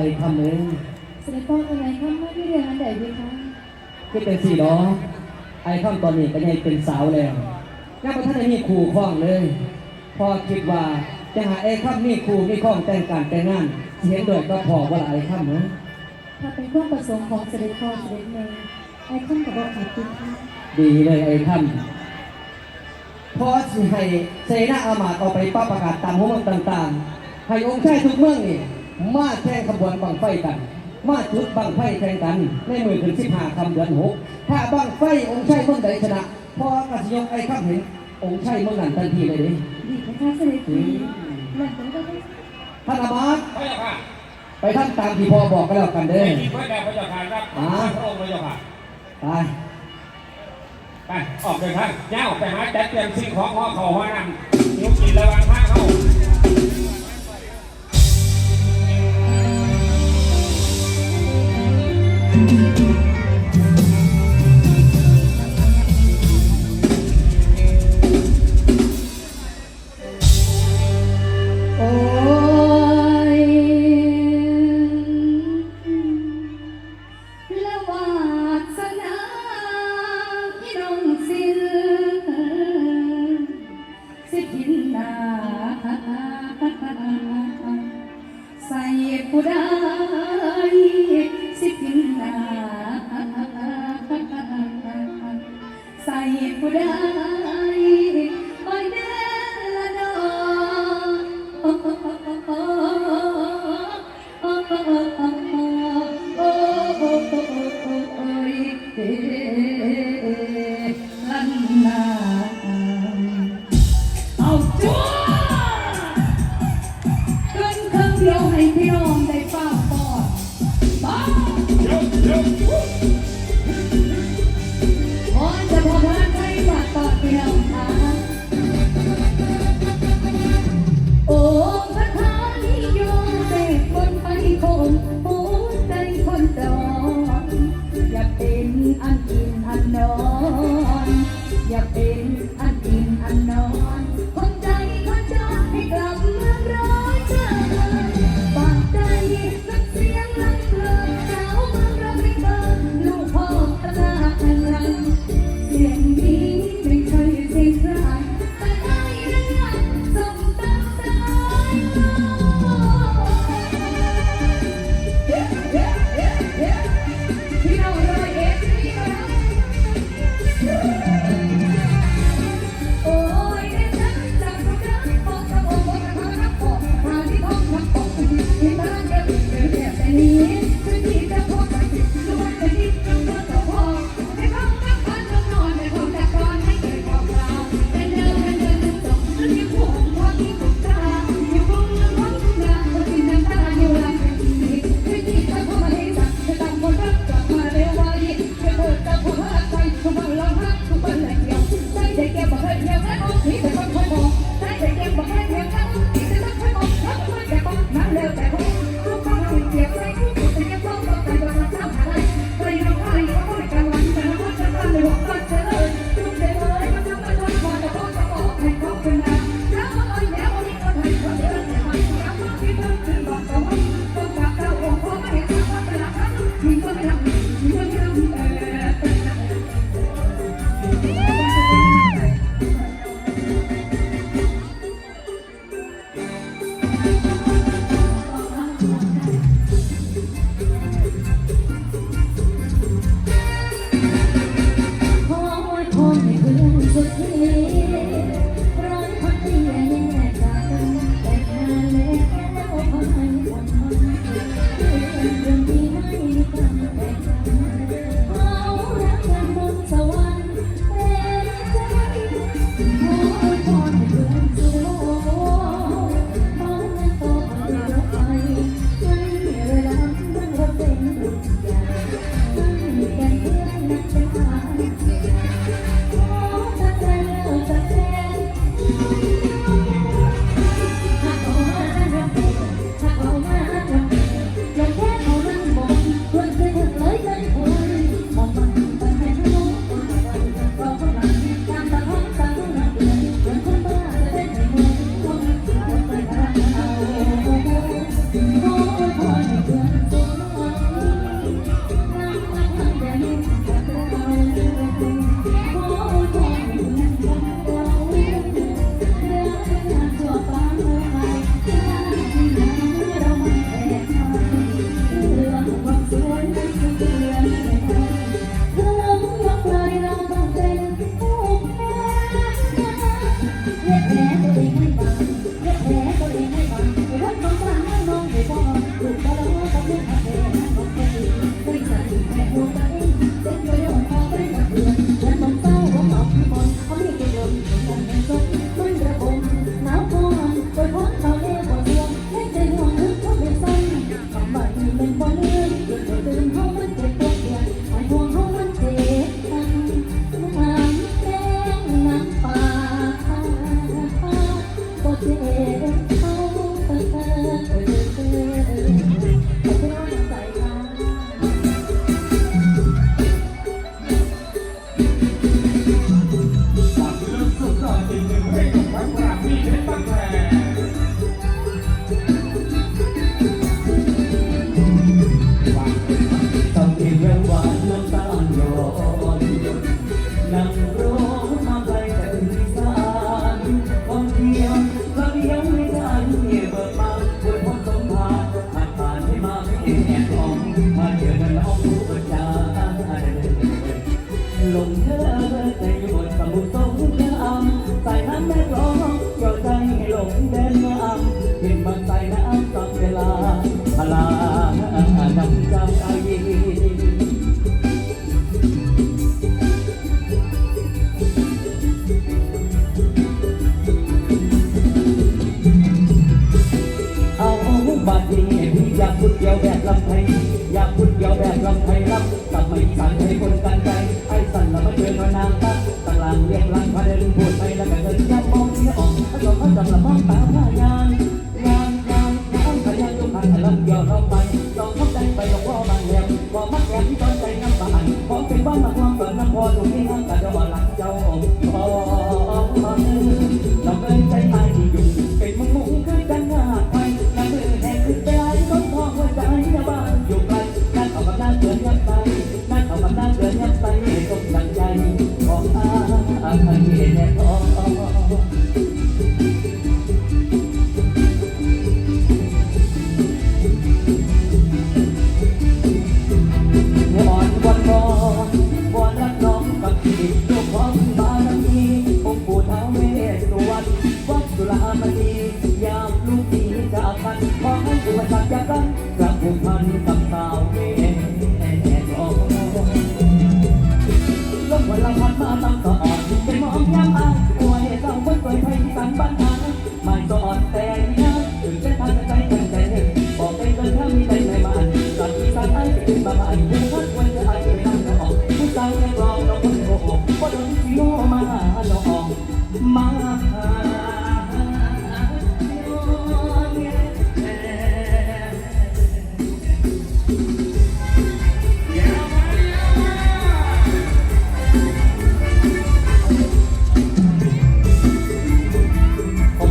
ไปทำเลยเสด็จพ่ออะไรครับไม่ได้เรียนอันใดดีคะก็เป็นสี่ล้อไอ้ข้ามตอนนี้ก็ยังเป็นสาวแล้วยังไม่ทันได้มีครูคล้องเลย พอคิดว่าจะหาไอ้ข้ามมีครูมีคล้องแต่งการแต่งงานสิเห็นด้วยก็พอว่าไอ้ข้ามนะถ้าเป็นความประสงค์ของเสด็จพ่อเสด็จแม่ไอ้ข้นกับบอกขาดติดค่ะดีเลยไอ้ข้ามพอสิให้เสนาอามาตย์เอาไปป้าประกาศตามหัวเมืองต่าง ๆ ให้องค์ชายทุกเมืองนี่ มาแข่งขบวนบังไฟกัน มาจุดบังไฟแข่งกันในมือถึงสิบห้าคำเดือนหกถ้าบังไฟองค์ชายเมืองใดชนะพอกสิยกไอ้ข้ามเห็นองค์ชายเมืองนั้นทันทีเลยดิดีนะคะเสด็จพี่หลังจากนั้นก็ได้ท่านอามาตย์พระเจ้าค่ะไปท่านตามที่พ่อบอกก็แล้วกันเด้ในอที่พระแด่พระเจ้าค่ะรับอ่าพระองค์พระเจ้าค่ะไปไปออกเดินทางย่าวไปหาจัดเตรียมสิ่งของห่อเขาห่อนำยุกินระวังทางเข้า โนิยมเสกคนไปคงหัวใจคนจรอยากเป็นอันกินอันนอนอยากเป็นอันกินอันนอน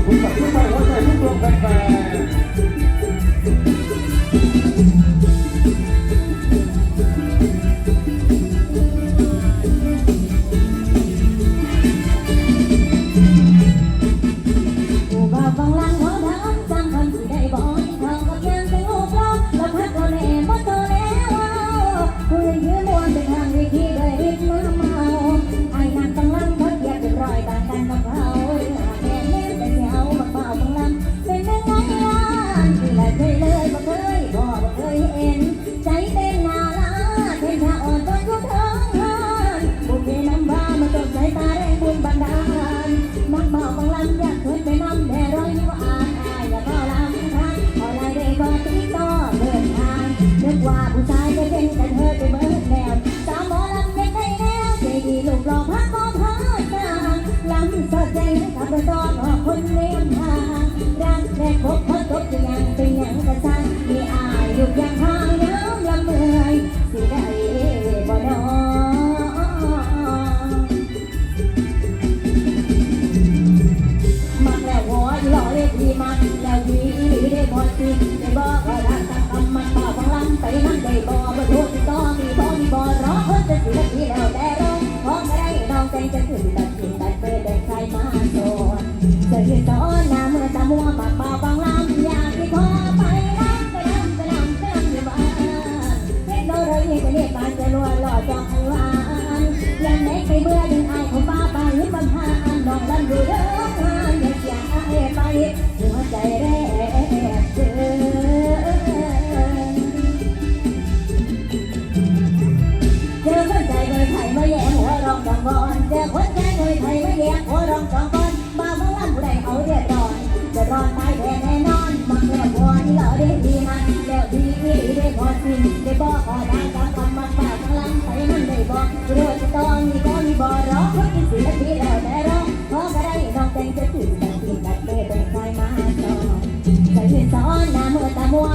cũng phải chúc thầy có thể chúc được gần về Hãy subscribe cho kênh Ghiền Mì Gõ Để không bỏ lỡ những video hấp dẫn หัวปากเบาบางลำอยากไปขอไปลำไปลำไปลำไปลำอยู่บ้านเทคโนโลยีก็เรียกมาจะรวนล่อจองหวนยังไหนไปเบื่อยังอายของป้าไปหรือบางทางน้องลำดูเด้อหานอย่เสียไปหัวใจแรกเจอเจอคนใจโดไทยไม่แย่หัวรองจังบอลเจอคนใจโดยไทยไม่แย่หัวรองจัง อนตายแท้แน่นอนมักแลบัวนี่ได้ดีนแล้วดดีได้พอสิได้บอกขอดักำกำมักากข้ลังใส่มันได้บอกโรดต้องมีก็มีบ่ร้องเพราะที่สิบทีแล้วแต่ร้องขอก็ได้น้องแต่งจะตื่นแต่ตื่นแต่เต้แต่งใจมาจองใส่เห็นซ้อนน้ามือตามัว